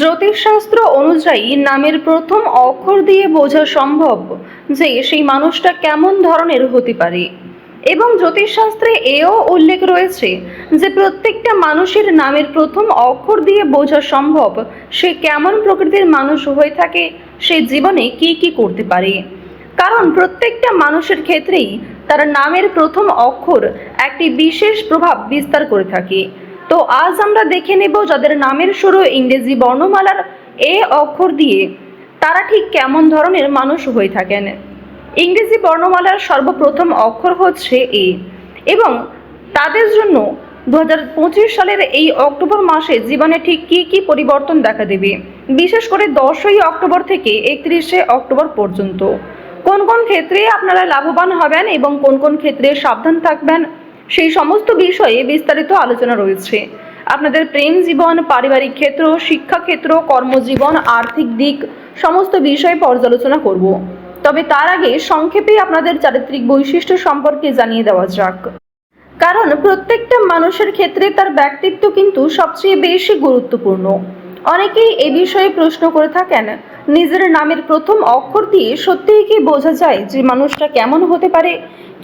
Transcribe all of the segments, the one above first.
জ্যোতিষশাস্ত্র অনুযায়ী নামের প্রথম অক্ষর দিয়ে বোঝা সম্ভব যে সেই মানুষটা কেমন ধরনের হতে পারে। এবং জ্যোতিষশাস্ত্রে এও উল্লেখ রয়েছে যে প্রত্যেকটা মানুষের নামের প্রথম অক্ষর দিয়ে বোঝা সম্ভব সে কেমন প্রকৃতির মানুষ হয়ে থাকে, সে জীবনে কি কি করতে পারে। কারণ প্রত্যেকটা মানুষের ক্ষেত্রেই তার নামের প্রথম অক্ষর একটি বিশেষ প্রভাব বিস্তার করে থাকে। তো আজ আমরা দেখে নেব যাদের নামের শুরু ইংরেজি বর্ণমালার এ অক্ষর দিয়ে। তারা ঠিক কেমন ধরনের মানুষ হয়ে থাকেন? ইংরেজি বর্ণমালার সর্বপ্রথম অক্ষর হচ্ছে এ এবং তাদের জন্য দু পঁচিশ সালের এই অক্টোবর মাসে জীবনে ঠিক কী কী পরিবর্তন দেখা দেবে? বিশেষ করে দশই অক্টোবর থেকে একত্রিশে অক্টোবর পর্যন্ত। কোন কোন ক্ষেত্রে আপনারা লাভবান হবেন এবং কোন কোন ক্ষেত্রে সাবধান থাকবেন? সেই সমস্ত বিষয়ে বিস্তারিত আলোচনা রয়েছে। আপনাদের প্রেম জীবন, পারিবারিক ক্ষেত্র শিক্ষাক্ষেত্র কর্মজীবন, আর্থিক দিক, সমস্ত বিষয়ে পর্যালোচনা করব। তবে তার আগে সংক্ষেপে আপনাদের চারিত্রিক বৈশিষ্ট্য সম্পর্কে জানিয়ে দেওয়া যাক। কারণ প্রত্যেকটা মানুষের ক্ষেত্রে তার ব্যক্তিত্ব কিন্তু সবচেয়ে বেশি গুরুত্বপূর্ণ। অনেকেই এ বিষয়ে প্রশ্ন করে থাকেন নিজের নামের প্রথম অক্ষর দিয়ে সত্যিই কি বোঝা যায় যে মানুষটা কেমন হতে পারে?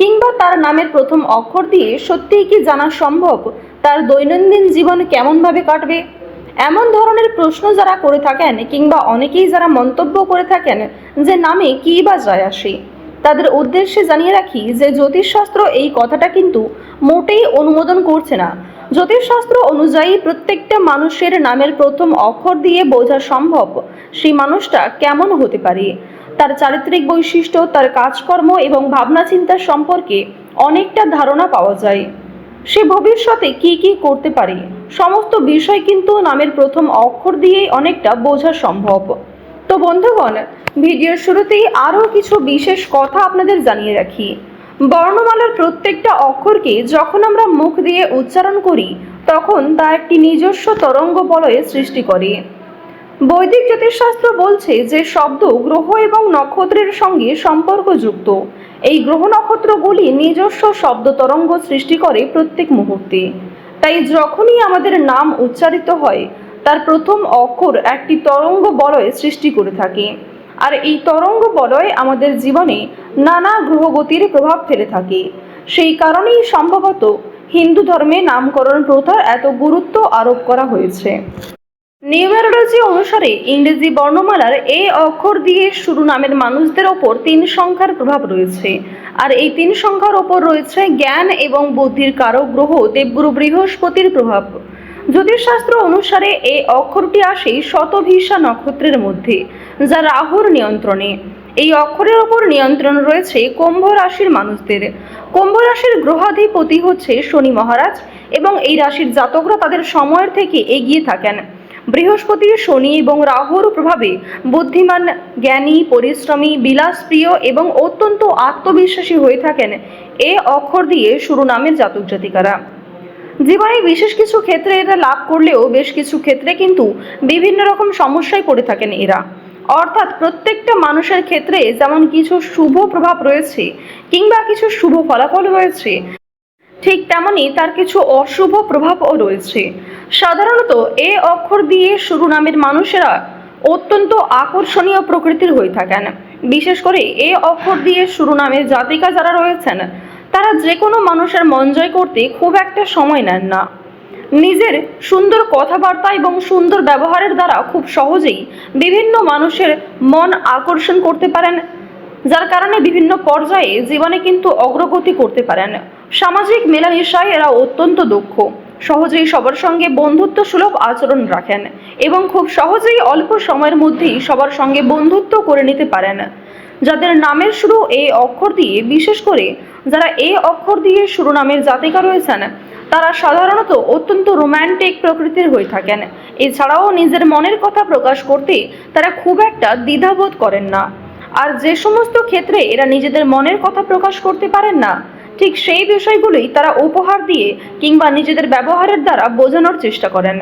কিংবা তার নামের প্রথম অক্ষর দিয়ে সত্যিই কি জানা সম্ভব? তার দৈনন্দিন জীবন কেমনভাবে কাটবে? এমন ধরনের প্রশ্ন যারা করে থাকেন কিংবা অনেকেই যারা মন্তব্য করে থাকেন যে নামে কী বা যায় আসে, তাদের উদ্দেশ্যে জানিয়ে রাখি যে জ্যোতিষশাস্ত্র এই কথাটা কিন্তু মোটেই অনুমোদন করছে না। জ্যোতিষশাস্ত্র অনুযায়ী প্রত্যেকটা মানুষের নামের প্রথম অক্ষর দিয়ে বোঝা সম্ভব। সেই মানুষটা কেমন হতে পারে? তার চারিত্রিক বৈশিষ্ট্য, তার কাজকর্ম এবং ভাবনা চিন্তা সম্পর্কে অনেকটা ধারণা পাওয়া যায়। সে ভবিষ্যতে কি কি করতে পারে? সমস্ত বিষয় কিন্তু নামের প্রথম অক্ষর দিয়েই অনেকটা বোঝা সম্ভব। তো বন্ধুগণ, ভিডিওর শুরুতেই আরও কিছু বিশেষ কথা আপনাদের জানিয়ে রাখি। বর্ণমালার প্রত্যেকটা অক্ষরকে যখন আমরা মুখ দিয়ে উচ্চারণ করি, তখন তা একটি নিজস্ব তরঙ্গ বলয়ে সৃষ্টি করে। বৈদিক জ্যোতিষশাস্ত্র বলছে যে শব্দ গ্রহ এবং নক্ষত্রের সঙ্গে সম্পর্কযুক্ত। এই গ্রহ নক্ষত্রগুলি নিজস্ব শব্দ তরঙ্গ সৃষ্টি করে প্রত্যেক মুহূর্তে। তাই যখনই আমাদের নাম উচ্চারিত হয়, তার প্রথম অক্ষর একটি তরঙ্গ বলয় সৃষ্টি করে থাকে। আর এই তরঙ্গ বলয় আমাদের জীবনে নানা গ্রহগতির প্রভাব ফেলে থাকে। সেই কারণেই সম্ভবত হিন্দু ধর্মে নামকরণ প্রথার এত গুরুত্ব আরোপ করা হয়েছে। নিউমেরোলজি অনুসারে ইংরেজি বর্ণমালার এই অক্ষর দিয়ে শুরু নামের মানুষদের ওপর তিন সংখ্যার প্রভাব রয়েছে। আর এই তিন সংখ্যার ওপর রয়েছে জ্ঞান এবং বুদ্ধির কারক গ্রহ দেবগুরু বৃহস্পতির প্রভাব। জ্যোতিষশাস্ত্র অনুসারে এই অক্ষরটি আসে শতভিসা নক্ষত্রের মধ্যে। যা রাহুর নিয়ন্ত্রণে। এই অক্ষরের ওপর নিয়ন্ত্রণ রয়েছে কুম্ভ রাশির মানুষদের। কুম্ভ রাশির গ্রহাধিপতি হচ্ছে শনি মহারাজ এবং এই রাশির জাতকরা তাদের সময়ের থেকে এগিয়ে থাকেন। বৃহস্পতি, শনি এবং রাহুর প্রভাবে বুদ্ধিমান, জ্ঞানী, পরিশ্রমী, বিলাসপ্রিয় এবং অত্যন্ত আত্মবিশ্বাসী হয়ে থাকেন এ অক্ষর দিয়ে শুরু নামের জাতক জাতিকারা। জীবনে বিশেষ কিছু ক্ষেত্রে এরা লাভ করলেও বেশ কিছু ক্ষেত্রে কিন্তু বিভিন্ন রকম সমস্যায় পড়ে থাকেন এরা। অর্থাৎ প্রত্যেকটা মানুষের ক্ষেত্রে যেমন কিছু শুভ প্রভাব রয়েছে কিংবা কিছু শুভ ফলাফল রয়েছে, ঠিক তেমনই তার কিছু অশুভ প্রভাবও রয়েছে। সাধারণত এ অক্ষর দিয়ে শুরু নামের মানুষেরা অত্যন্ত আকর্ষণীয় প্রকৃতির হয়ে থাকেন। বিশেষ করে এ অক্ষর দিয়ে শুরু নামের জাতিকা যারা রয়েছেন, তারা যে কোনো মানুষের মন জয় করতে খুব একটা সময় নেন না। নিজের সুন্দর কথাবার্তা এবং সুন্দর ব্যবহারের দ্বারা খুব সহজেই বিভিন্ন মানুষের মন আকর্ষণ করতে পারেন, যার কারণে বিভিন্ন পর্যায়ে জীবনে কিন্তু অগ্রগতি করতে পারেন। সামাজিক মেলামেশায় এরা অত্যন্ত দক্ষ। সহজেই সবার সঙ্গে বন্ধুত্ব সুলভ আচরণ রাখেন এবং খুব সহজেই অল্প সময়ের মধ্যেই সবার সঙ্গে বন্ধুত্ব করে নিতে পারেন। যাদের নামের শুরু এই অক্ষর দিয়ে, বিশেষ করে যারা এই অক্ষর দিয়ে শুরু নামের জাতিকা রয়েছেন তারা সাধারণত অত্যন্ত রোম্যান্টিক প্রকৃতির হয়ে থাকেন। এছাড়াও নিজের মনের কথা প্রকাশ করতে তারা খুব একটা দ্বিধাবোধ করেন না। আর যে সমস্ত ক্ষেত্রে এরা নিজেদের মনের কথা প্রকাশ করতে পারেন না, ঠিক সেই বিষয়গুলোই তারা উপহার দিয়ে কিংবা নিজেদের ব্যবহারের দ্বারা বোঝানোর চেষ্টা করেন।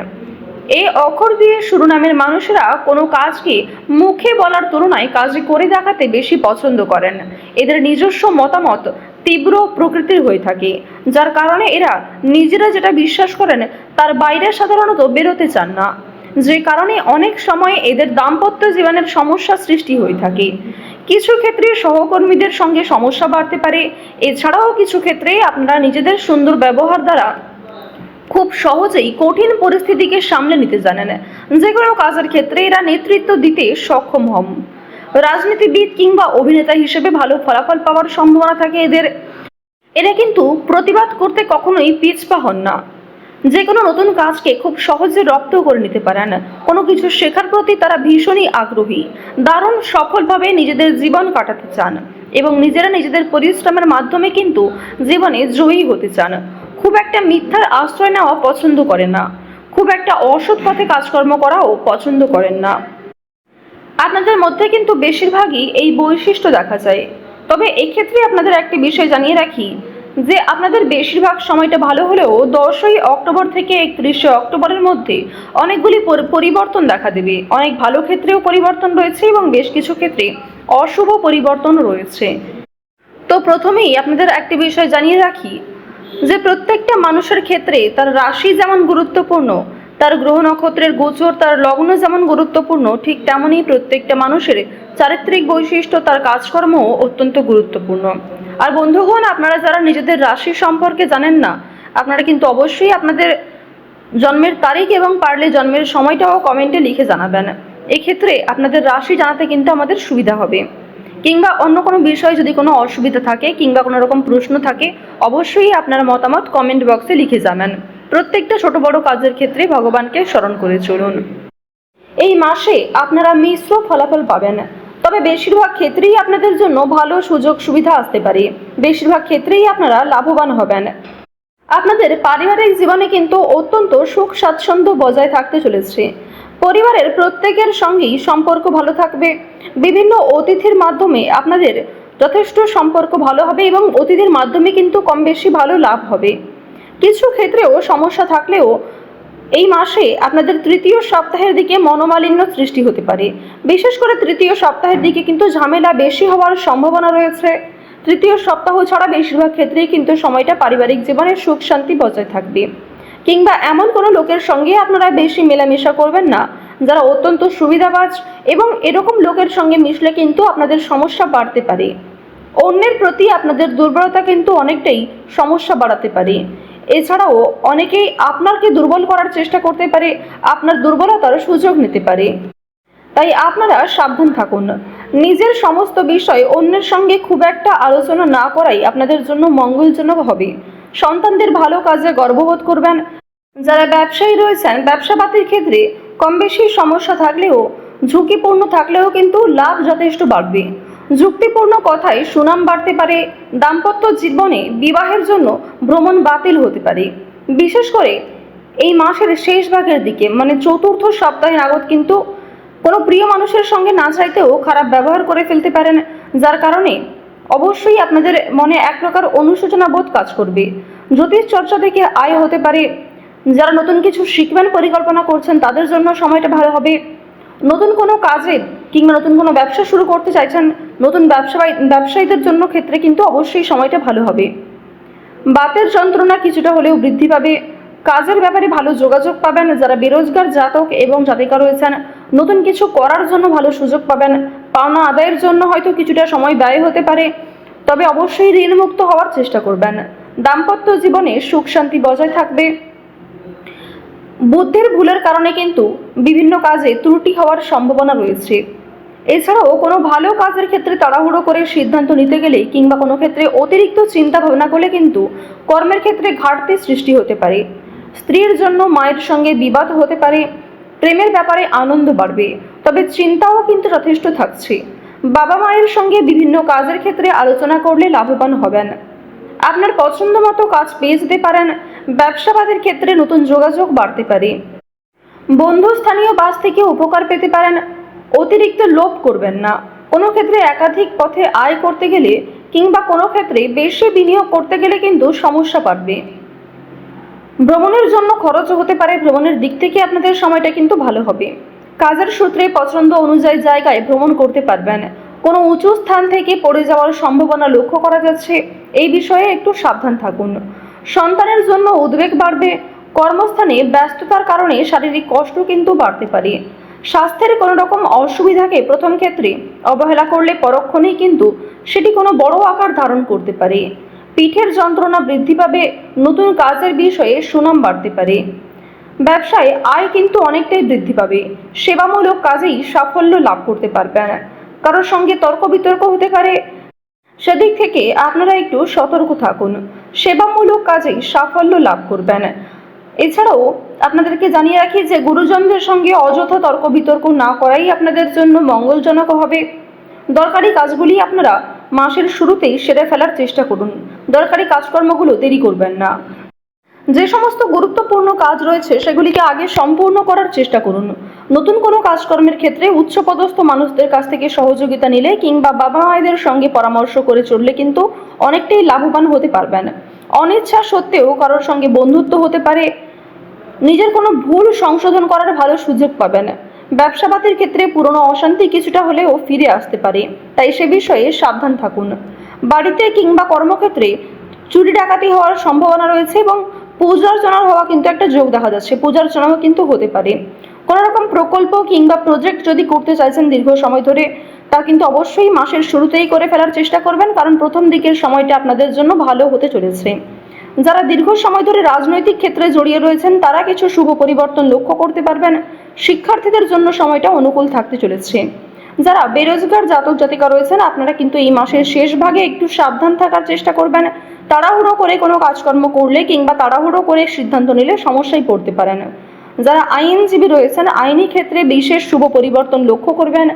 এই অক্ষর দিয়ে শুরু নামের মানুষেরা কোনো কাজকে মুখে বলার তুলনায় কাজে করে দেখাতে বেশি পছন্দ করেন? এদের নিজস্ব মতামত তীব্র প্রকৃতির হয়ে থাকে, যার কারণে এরা নিজেরা যেটা বিশ্বাস করেন তার বাইরে সাধারণত বেরোতে চান না। যে কারণে অনেক সময় এদের দাম্পত্য জীবনের সমস্যা সৃষ্টি হয়ে থাকে। কিছু ক্ষেত্রে সহকর্মীদের সঙ্গে সমস্যা বাড়তে পারে। এছাড়াও কিছু ক্ষেত্রে আপনারা নিজেদের সুন্দর ব্যবহার দ্বারা খুব সহজেই কঠিন পরিস্থিতিকে সামলে নিতে জানেন যে কোনো কাজের ক্ষেত্রে এরা নেতৃত্ব দিতে সক্ষম হন। রাজনীতিবিদ কিংবা অভিনেতা হিসেবে ভালো ফলাফল পাওয়ার সম্ভাবনা থাকে এদের। এরা কিন্তু প্রতিবাদ করতে কখনোই পিছপা হন না। যে কোনো নতুন কাজকে খুব সহজে রপ্ত করে নিতে পারেন। কোনো কিছু শেখার প্রতি তারা ভীষণই আগ্রহী। দারুণ সফলভাবে নিজেদের জীবন কাটাতে চান এবং নিজেরা নিজেদের পরিশ্রমের মাধ্যমে কিন্তু জীবনে জয়ী হতে চান। খুব একটা মিথ্যার আশ্রয় নেওয়া পছন্দ করে না। খুব একটা অসৎ পথে কাজকর্ম করাও পছন্দ করেন না। আপনাদের মধ্যে কিন্তু বেশিরভাগই এই বৈশিষ্ট্য দেখা যায়। তবে এক্ষেত্রে আপনাদের একটি বিষয় জানিয়ে রাখি, যে আপনাদের বেশিরভাগ সময়টা ভালো হলেও দশই অক্টোবর থেকে একত্রিশে অক্টোবরের মধ্যে অনেকগুলি পরিবর্তন দেখা দেবে। অনেক ভালো ক্ষেত্রেও পরিবর্তন রয়েছে এবং বেশ কিছু ক্ষেত্রে অশুভ পরিবর্তন রয়েছে। তো প্রথমেই আপনাদের একটি বিষয় জানিয়ে রাখি যে প্রত্যেকটা মানুষের ক্ষেত্রে তার রাশি যেমন গুরুত্বপূর্ণ, তার গ্রহ নক্ষত্রের গোচর, তার লগ্ন যেমন গুরুত্বপূর্ণ, ঠিক তেমনই প্রত্যেকটা মানুষের চারিত্রিক বৈশিষ্ট্য, তার কাজকর্ম অত্যন্ত গুরুত্বপূর্ণ। আর বন্ধুগণ, আপনারা যারা নিজেদের রাশি সম্পর্কে জানেন না, আপনারা কিন্তু অবশ্যই আপনাদের জন্মের তারিখ এবং পারলে জন্মের সময়টাও কমেন্টে লিখে জানাবেন। এক্ষেত্রে আপনাদের রাশি জানাতে কিন্তু আমাদের সুবিধা হবে। কিংবা অন্য কোনো বিষয়ে যদি কোনো অসুবিধা থাকে কিংবা কোনো রকম প্রশ্ন থাকে, অবশ্যই আপনার মতামত কমেন্ট বক্সে লিখে জানান। প্রত্যেকটা ছোট বড় কাজের ক্ষেত্রে ভগবানকে স্মরণ করে চলুন। এই মাসে আপনারা মিশ্র ফলাফল পাবেন। তবে বেশিরভাগ ক্ষেত্রেই আপনাদের জন্য ভালো সুযোগ সুবিধা আসতে পারে। বেশিরভাগ ক্ষেত্রেই আপনারা লাভবান হবেন। আপনাদের পারিবারিক জীবনে কিন্তু অত্যন্ত সুখ স্বাচ্ছন্দ্য বজায় থাকতে চলেছে। পরিবারের প্রত্যেকের সঙ্গেই সম্পর্ক ভালো থাকবে। বিভিন্ন অতিথির মাধ্যমে আপনাদের যথেষ্ট সম্পর্ক ভালো হবে এবং অতিথির মাধ্যমে কিন্তু কম বেশি ভালো লাভ হবে। কিছু ক্ষেত্রেও সমস্যা থাকলেও এই মাসে আপনাদের তৃতীয় সপ্তাহের দিকে মনোমালিন্য সৃষ্টি হতে পারে। বিশেষ করে তৃতীয় সপ্তাহের দিকে কিন্তু ঝামেলা বেশি হওয়ার সম্ভাবনা রয়েছে। তৃতীয় সপ্তাহ ছাড়া বেশিরভাগ ক্ষেত্রেই কিন্তু সময়টা পারিবারিক জীবনের সুখ শান্তি বজায় থাকবে। কিংবা এমন কোনো লোকের সঙ্গে আপনারা বেশি মেলামেশা করবেন না। যারা অত্যন্ত সুবিধাবাজ এবং এরকম লোকের সঙ্গে মিশলে কিন্তু আপনাদের সমস্যা বাড়তে পারে। অন্যের প্রতি আপনাদের দুর্বলতা কিন্তু অনেকটাই সমস্যা বাড়াতে পারে। এছাড়াও অনেকেই আপনাকে দুর্বল করার চেষ্টা করতে পারে, আপনার দুর্বলতার সুযোগ নিতে পারে। তাই আপনারা সাবধান থাকুন। নিজের সমস্ত বিষয় অন্যের সঙ্গে খুব একটা আলোচনা না করাই আপনাদের জন্য মঙ্গলজনক হবে। সন্তানদের ভালো কাজে গর্ববোধ করবেন। যারা ব্যবসায়ী রয়েছেন ব্যবসাপাতির ক্ষেত্রে কম বেশি সমস্যা থাকলেও, ঝুঁকিপূর্ণ থাকলেও কিন্তু লাভ যথেষ্ট বাড়বে। যুক্তিপূর্ণ কথায় সুনাম বাড়তে পারে, দাম্পত্য জীবনে বিবাহের জন্য ভ্রমণ বাতিল হতে পারে। বিশেষ করে এই মাসের শেষ ভাগের দিকে মানে চতুর্থ সপ্তাহে নাগদ কিন্তু কোনো প্রিয় মানুষের সঙ্গে না চাইতেও খারাপ ব্যবহার করে ফেলতে পারেন, যার কারণে অবশ্যই আপনাদের মনে এক প্রকার অনুশোচনা বোধ কাজ করবে। জ্যোতিষ চর্চা থেকে আয় হতে পারে। যারা নতুন কিছু শিখবেন, পরিকল্পনা করছেন, তাদের জন্য সময়টা ভালো হবে। নতুন কোনো কাজে কিংবা নতুন কোনো ব্যবসা শুরু করতে চাইছেন, নতুন ব্যবসায়ী, ব্যবসায়ীদের জন্য ক্ষেত্রে কিন্তু অবশ্যই সময়টা ভালো হবে। বাতের যন্ত্রণা কিছুটা হলেও বৃদ্ধি পাবে। কাজের ব্যাপারে ভালো যোগাযোগ পাবেন, যারা বেরোজগার, জাতক এবং জাতিকা রয়েছেন, নতুন কিছু করার জন্য ভালো সুযোগ পাবেন। পাওনা আদায়ের জন্য হয়তো কিছুটা সময় ব্যয় হতে পারে, তবে অবশ্যই ঋণমুক্ত হওয়ার চেষ্টা করবেন। দাম্পত্য জীবনে সুখ শান্তি বজায় থাকবে। বুদ্ধির ভুলের কারণে কিন্তু বিভিন্ন কাজে ত্রুটি হওয়ার সম্ভাবনা রয়েছে। এছাড়াও কোনো ভালো কাজের ক্ষেত্রে তাড়াহুড়ো করে সিদ্ধান্ত নিতে গেলে কিংবা কোনো ক্ষেত্রে অতিরিক্ত চিন্তা ভাবনা করলে কিন্তু কর্মের ক্ষেত্রে ঘাটতি সৃষ্টি হতে পারে। স্ত্রীর জন্য মায়ের সঙ্গে বিবাদ হতে পারে, প্রেমের ব্যাপারে আনন্দ বাড়বে, তবে চিন্তাও কিন্তু যথেষ্ট থাকছে। বাবা মায়ের সঙ্গে বিভিন্ন কাজের ক্ষেত্রে আলোচনা করলে লাভবান হবেন। আপনার পছন্দ মতো কাজ পেয়ে যেতে পারেন, ব্যবসাবাদের ক্ষেত্রে নতুন যোগাযোগ বাড়তে পারে। বন্ধু স্থানীয় বাস থেকে উপকার পেতে পারেন, অতিরিক্ত লোভ করবেন না। কোনো ক্ষেত্রে একাধিক পথে আয় করতে গেলে কিংবা কোনো ক্ষেত্রে বেশি বিনিয়োগ করতে গেলে কিন্তু সমস্যা বাড়বে। ভ্রমণের জন্য খরচ হতে পারে। ভ্রমণের দিক থেকে আপনাদের সময়টা কিন্তু ভালো হবে। কাজের সূত্রে পছন্দ অনুযায়ী জায়গায় ভ্রমণ করতে পারবেন। কোনো উঁচু স্থান থেকে পড়ে যাওয়ার সম্ভাবনা লক্ষ্য করা যাচ্ছে। এই বিষয়ে একটু সাবধান থাকুন। সন্তানের জন্য উদ্বেগ বাড়বে। কর্মস্থানে ব্যস্ততার কারণে শারীরিক কষ্ট কিন্তু বাড়তে পারে। স্বাস্থ্যের কোনো রকম অসুবিধাকে প্রথম ক্ষেত্রে। অবহেলা করলে পরক্ষণেই কিন্তু সেটি কোনো বড় আকার ধারণ করতে পারে। পিঠের যন্ত্রণা বৃদ্ধি পাবে নতুন কাজের বিষয়ে সুনাম বাড়তে পারে। ব্যবসায় আয় কিন্তু অনেকটাই বৃদ্ধি পাবে। সেবামূলক কাজেই সাফল্য লাভ করতে পারবেন। কারোর সঙ্গে তর্ক বিতর্ক হতে পারে। সেদিক থেকে আপনারা একটু সতর্ক থাকুন। সেবামূলক কাজেই সাফল্য লাভ করবেন। এছাড়াও আপনাদেরকে জানিয়ে রাখি যে গুরুজনদের সঙ্গে অযথা তর্ক বিতর্ক না করাই আপনাদের জন্য মঙ্গলজনক হবে। দরকারি কাজগুলি আপনারা মাসের শুরুতেই সেরে ফেলার চেষ্টা করুন। দরকারি কাজকর্মগুলো দেরি করবেন না। যে সমস্ত গুরুত্বপূর্ণ কাজ রয়েছে, সেগুলিকে আগে সম্পূর্ণ করার চেষ্টা করুন। নতুন কোনো কাজকর্মের ক্ষেত্রে উচ্চপদস্থ মানুষদের কাছ থেকে সহযোগিতা নিলে কিংবা বাবা মায়েদের সঙ্গে পরামর্শ করে চললে কিন্তু অনেকটাই লাভবান হতে পারবেন। অনিচ্ছা সত্ত্বেও কারোর সঙ্গে বন্ধুত্ব হতে পারে। নিজের কোনো ভুল সংশোধন করার ভালো সুযোগ পাবেন। ব্যবসাপাতির ক্ষেত্রে পুরনো অশান্তি কিছুটা হলেও ফিরে আসতে পারে। তাই সে বিষয়ে সাবধান থাকুন। বাড়িতে কিংবা কর্মক্ষেত্রে চুরি ডাকাতি হওয়ার সম্ভাবনা রয়েছে এবং পূজা অর্চনার হওয়া কিন্তু একটা যোগ দেখা যাচ্ছে। পূজা অর্চনাও কিন্তু হতে পারে। কোনো রকম প্রকল্প কিংবা প্রজেক্ট যদি করতে চাইছেন দীর্ঘ সময় ধরে, তা কিন্তু অবশ্যই মাসের শুরুতেই করে ফেলার চেষ্টা করবেন, কারণ প্রথম দিকের সময়টা আপনাদের জন্য ভালো হতে চলেছে। যারা দীর্ঘ সময় ধরে রাজনৈতিক ক্ষেত্রে জড়িয়ে রয়েছেন, তারা কিছু শুভ পরিবর্তন লক্ষ্য করতে পারবেন। শিক্ষার্থীদের জন্য সময়টা অনুকূল থাকতে চলেছে। যারা বেরোজগার জাতক জাতিকা রয়েছেন, আপনারা কিন্তু এই মাসের শেষ ভাগে একটু সাবধান থাকার চেষ্টা করবেন। তাড়াহুড়ো করে কোনো কাজকর্ম করলে কিংবা তাড়াহুড়ো করে সিদ্ধান্ত নিলে সমস্যায় পড়তে পারেন। যারা আইনজীবী রয়েছেন, আইনি ক্ষেত্রে বিশেষ শুভ পরিবর্তন লক্ষ্য করবেন।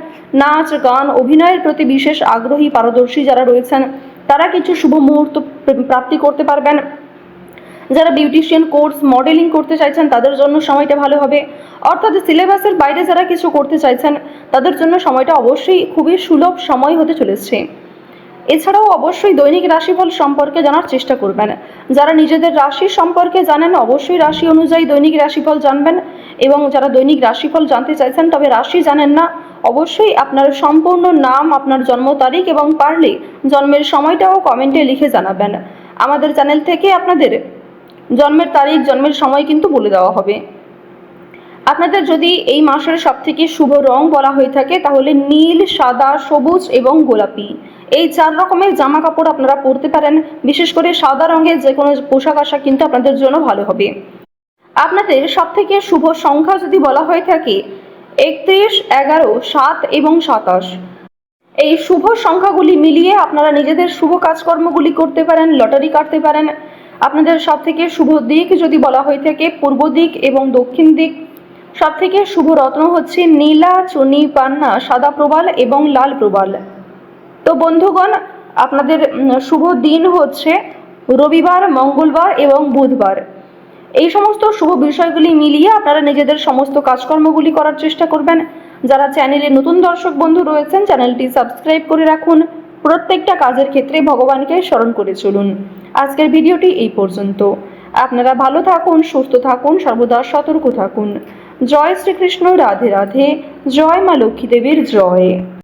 নাচ, গান, অভিনয়ের প্রতি বিশেষ আগ্রহী পারদর্শী যারা রয়েছেন, তারা কিছু শুভ মুহূর্ত প্রাপ্তি করতে পারবেন। যারা বিউটিশিয়ান কোর্স মডেলিং করতে চাইছেন, তাদের জন্য সময়টা ভালো হবে। অর্থাৎ সিলেবাসের বাইরে যারা কিছু করতে চাইছেন, তাদের জন্য সময়টা অবশ্যই খুবই সুলভ সময় হতে চলেছে। এছাড়াও অবশ্যই দৈনিক রাশিফল সম্পর্কে জানার চেষ্টা করবেন। যারা নিজেদের রাশি সম্পর্কে জানেন, অবশ্যই রাশি অনুযায়ী দৈনিক রাশিফল জানবেন এবং যারা দৈনিক রাশিফল জানতে চাইছেন, তবে রাশি জানেন না, অবশ্যই আপনার সম্পূর্ণ নাম, আপনার জন্ম তারিখ এবং পারলে জন্মের সময়টাও কমেন্টে লিখে জানাবেন। আমাদের চ্যানেল থেকে আপনাদের জন্মের তারিখ, জন্মের সময় কিন্তু বলে দেওয়া হবে। আপনাদের যদি এই মাসের সব থেকে শুভ রং বলা হয়ে থাকে, তাহলে নীল, সাদা, সবুজ এবং গোলাপি। এই চার রকমের জামা কাপড় আপনারা পরতে পারেন। বিশেষ করে সাদা রঙের যে কোনো পোশাক আশাক কিন্তু আপনাদের জন্য ভালো হবে। আপনাদের সব থেকে শুভ সংখ্যা যদি বলা হয়ে থাকে, একত্রিশ, এগারো, সাত এবং সাতাশ। এই শুভ সংখ্যাগুলি মিলিয়ে আপনারা নিজেদের শুভ কাজকর্মগুলি করতে পারেন, লটারি কাটতে পারেন। আপনাদের সব থেকে শুভ দিক যদি বলা হয়ে থাকে, পূর্ব দিক এবং দক্ষিণ দিক। সব থেকে শুভ রত্ন হচ্ছে নীলা, চুনি, পান্না, সাদা প্রবাল এবং লাল প্রবাল। তো বন্ধুগণ, আপনাদের শুভ দিন হচ্ছে রবিবার, মঙ্গলবার এবং বুধবার। এই সমস্ত শুভ বিষয়গুলি মিলিয়ে আপনারা নিজেদের সমস্ত কাজকর্মগুলি করার চেষ্টা করবেন। যারা চ্যানেলে নতুন দর্শক বন্ধু রয়েছেন, চ্যানেলটি সাবস্ক্রাইব করে রাখুন। প্রত্যেকটা কাজের ক্ষেত্রে ভগবানকে স্মরণ করে চলুন। আজকের ভিডিওটি এই পর্যন্ত। আপনারা ভালো থাকুন, সুস্থ থাকুন, সর্বদা সতর্ক থাকুন। জয় শ্রীকৃষ্ণ, রাধে রাধে। জয় মা লক্ষ্মী দেবীর জয়।